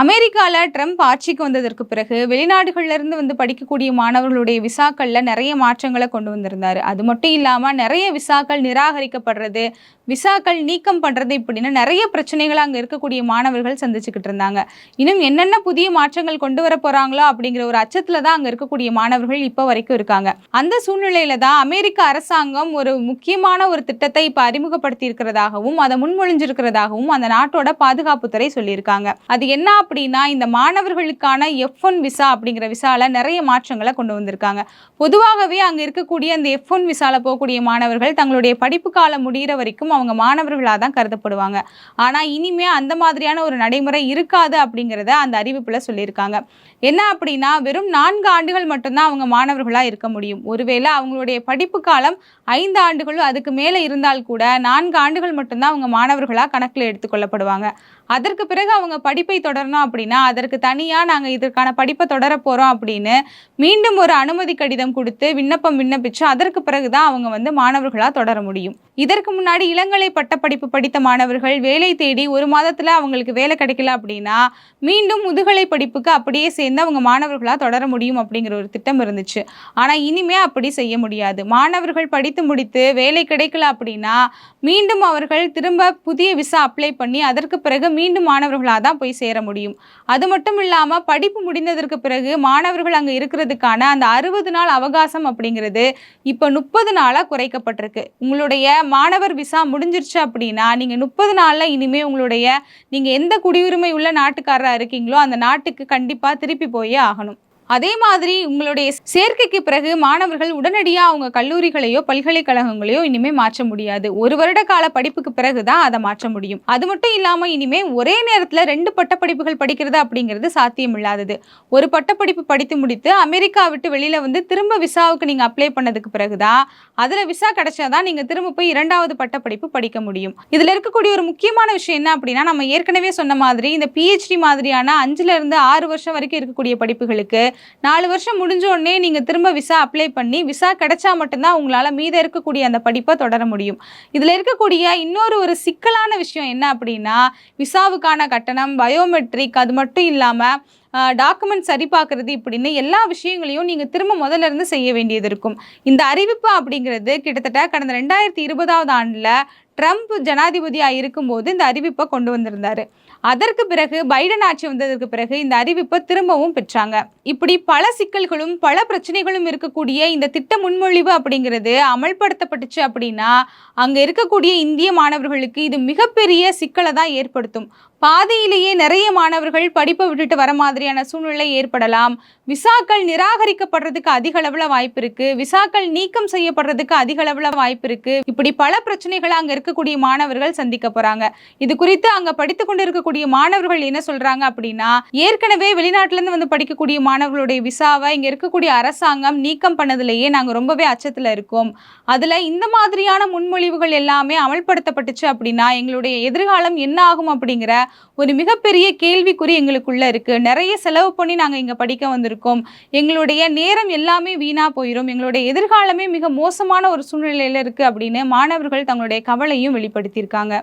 அமெரிக்காவில் ட்ரம்ப் ஆட்சிக்கு வந்ததற்கு பிறகு வெளிநாடுகள்ல இருந்து வந்து படிக்கக்கூடிய மாணவர்களுடைய விசாக்களில் நிறைய மாற்றங்களை கொண்டு வந்திருந்தார். அது மட்டும் இல்லாமல் நிறைய விசாக்கள் நிராகரிக்கப்படுறது விசாக்கள் நீக்கம் பண்ணுறது இப்படின்னு நிறைய பிரச்சனைகளை அங்கே இருக்கக்கூடிய மாணவர்கள் சந்திச்சுக்கிட்டு இருந்தாங்க. இன்னும் என்னென்ன புதிய மாற்றங்கள் கொண்டு வர போகிறாங்களோ அப்படிங்கிற ஒரு அச்சத்தில் தான் அங்கே இருக்கக்கூடிய மாணவர்கள் இப்போ வரைக்கும் இருக்காங்க. அந்த சூழ்நிலையில தான் அமெரிக்க அரசாங்கம் ஒரு முக்கியமான ஒரு திட்டத்தை இப்போ அறிமுகப்படுத்தி இருக்கிறதாகவும் அதை முன்மொழிஞ்சிருக்கிறதாகவும் அந்த நாட்டோட பாதுகாப்புத்துறை சொல்லியிருக்காங்க. அது என்ன அப்படின்னா இந்த மாணவர்களுக்கான எஃப் ஒன் விசா அப்படிங்கிற விசாவில் நிறைய மாற்றங்களை கொண்டு வந்திருக்காங்க. பொதுவாகவே அங்கே இருக்கக்கூடிய அந்த எஃப் ஒன் விசாவில் போகக்கூடிய மாணவர்கள் தங்களுடைய படிப்பு காலம் முடிகிற வரைக்கும் அவங்க மாணவர்களாக தான் கருதப்படுவாங்க. ஆனால் இனிமே அந்த மாதிரியான ஒரு நடைமுறை இருக்காது அப்படிங்கிறத அந்த அறிவிப்பில் சொல்லியிருக்காங்க. என்ன அப்படின்னா வெறும் நான்கு ஆண்டுகள் மட்டும்தான் அவங்க மாணவர்களாக இருக்க முடியும். ஒருவேளை அவங்களுடைய படிப்பு காலம் ஐந்து ஆண்டுகளும் அதுக்கு மேலே இருந்தால் கூட நான்கு ஆண்டுகள் மட்டும்தான் அவங்க மாணவர்களாக கணக்கில் எடுத்துக்கொள்ளப்படுவாங்க அதற்கு பிறகு அவங்க படிப்பை தொடரணும் அப்படின்னா அதற்கு தனியாக நாங்கள் இதற்கான படிப்பை தொடர போகிறோம் அப்படின்னு மீண்டும் ஒரு அனுமதி கடிதம் கொடுத்து விண்ணப்பம் விண்ணப்பிச்சு அதற்கு பிறகு தான் அவங்க வந்து மாணவர்களாக தொடர முடியும். இதற்கு முன்னாடி இளங்கலை பட்டப்படிப்பு படித்த மாணவர்கள் வேலை தேடி ஒரு மாதத்தில் அவங்களுக்கு வேலை கிடைக்கல அப்படின்னா மீண்டும் முதுகலை படிப்புக்கு அப்படியே சேர்ந்து அவங்க மாணவர்களாக தொடர முடியும் அப்படிங்கிற ஒரு திட்டம் இருந்துச்சு. ஆனால் இனிமே அப்படி செய்ய முடியாது. மாணவர்கள் படித்து முடித்து வேலை கிடைக்கல அப்படின்னா மீண்டும் அவர்கள் திரும்ப புதிய விசா அப்ளை பண்ணி அதற்கு பிறகு மீண்டும் மாணவர்களாக தான் போய் சேர முடியும். முடியும். அது மட்டும் இல்லாமல் படிப்பு முடிந்ததற்கு பிறகு மாணவர்கள் அங்கே இருக்கிறதுக்கான அந்த அறுபது நாள் அவகாசம் அப்படிங்கிறது இப்போ முப்பது நாளாக குறைக்கப்பட்டிருக்கு. உங்களுடைய மாணவர் விசா முடிஞ்சிருச்சு அப்படின்னா நீங்கள் முப்பது நாளில் இனிமேல் உங்களுடைய நீங்கள் எந்த குடியுரிமை உள்ள நாட்டுக்காரராக இருக்கீங்களோ அந்த நாட்டுக்கு கண்டிப்பாக திருப்பி போயே ஆகணும். அதே மாதிரி உங்களுடைய சேர்க்கைக்கு பிறகு மாணவர்கள் உடனடியாக அவங்க கல்லூரிகளையோ பல்கலைக்கழகங்களையோ இனிமே மாற்ற முடியாது. ஒரு வருட கால படிப்புக்கு பிறகு தான் அதை மாற்ற முடியும். அது மட்டும் இல்லாமல் இனிமே ஒரே நேரத்தில் ரெண்டு பட்டப்படிப்புகள் படிக்கிறது அப்படிங்கிறது சாத்தியம் இல்லாதது ஒரு பட்டப்படிப்பு படித்து முடித்து அமெரிக்கா விட்டு வெளியில் வந்து திரும்ப விசாவுக்கு நீங்கள் அப்ளை பண்ணதுக்கு பிறகு தான் அதில் விசா கிடைச்சாதான் நீங்கள் திரும்ப போய் இரண்டாவது பட்டப்படிப்பு படிக்க முடியும். இதில் இருக்கக்கூடிய ஒரு முக்கியமான விஷயம் என்ன அப்படின்னா நம்ம ஏற்கனவே சொன்ன மாதிரி இந்த பிஹெச்டி மாதிரியான அஞ்சுல இருந்து ஆறு வருஷம் வரைக்கும் இருக்கக்கூடிய படிப்புகளுக்கு நாலு வருஷம் முடிஞ்ச உடனே நீங்கள் திரும்ப விசா அப்ளை பண்ணி விசா கிடைச்சா மட்டும்தான் உங்களால் மீத இருக்கக்கூடிய அந்த படிப்பை தொடர முடியும். இதில் இருக்கக்கூடிய இன்னொரு ஒரு சிக்கலான விஷயம் என்ன அப்படின்னா விசாவுக்கான கட்டணம் பயோமெட்ரிக் அது மட்டும் இல்லாமல் டாக்குமெண்ட் சரி பார்க்குறது இப்படின்னு எல்லா விஷயங்களையும் நீங்கள் திரும்ப முதல்ல இருந்து செய்ய வேண்டியது இருக்கும். இந்த அறிவிப்பு அப்படிங்கிறது கிட்டத்தட்ட கடந்த ரெண்டாயிரத்தி இருபதாவது ஆண்டில் ட்ரம்ப் ஜனாதிபதியாக இருக்கும்போது இந்த அறிவிப்பை கொண்டு வந்திருந்தாரு. அதற்கு பிறகு பைடன் ஆட்சி வந்ததற்கு பிறகு இந்த அறிவிப்பை திரும்பவும் பெற்றாங்க. இப்படி பல சிக்கல்களும் பல பிரச்சனைகளும் இருக்கக்கூடிய இந்த திட்ட முன்மொழிவு அப்படிங்கிறது அமல்படுத்தப்பட்டுச்சு அப்படின்னா அங்கே இருக்கக்கூடிய இந்திய மாணவர்களுக்கு இது மிகப்பெரிய சிக்கலை தான் ஏற்படுத்தும். பாதியிலேயே நிறைய மாணவர்கள் படிப்பை விட்டுட்டு வர மாதிரியான சூழ்நிலை ஏற்படலாம். விசாக்கள் நிராகரிக்கப்படுறதுக்கு அதிக அளவில் வாய்ப்பு இருக்குது விசாக்கள் நீக்கம் செய்யப்படுறதுக்கு அதிக அளவில் வாய்ப்பு இருக்குது இப்படி பல பிரச்சனைகளை இருக்க இருக்கக்கூடிய மாணவர்கள் சந்திக்க போறாங்க. இது குறித்து அங்க படித்து கொண்டு இருக்கக்கூடிய மாணவர்கள் என்ன சொல்றாங்க அப்படின்னா ஏற்கனவே வெளிநாட்டுல இருந்து வந்து படிக்கக்கூடிய மாணவர்களுடைய விசாவை இங்க இருக்கக்கூடிய அரசாங்கம் நீக்கம் பண்ணதுலயே நாங்க ரொம்பவே அச்சத்துல இருக்கோம். அதுல இந்த மாதிரியான முன்மொழிவுகள் எல்லாமே அமல்படுத்தப்பட்டுச்சு அப்படின்னா எங்களுடைய எதிர்காலம் என்ன ஆகும் அப்படிங்கிற ஒரு மிகப்பெரிய கேள்விக்குறி எங்களுக்குள்ள இருக்கு. நிறைய செலவு பண்ணி நாங்க இங்க படிக்க வந்திருக்கோம். எங்களுடைய நேரம் எல்லாமே வீணா போயிடும் எங்களுடைய எதிர்காலமே மிக மோசமான ஒரு சூழ்நிலையில இருக்கு அப்படின்னு மாணவர்கள் தங்களுடைய கவலை கவலையும் வெளிப்படுத்தியிருக்காங்க.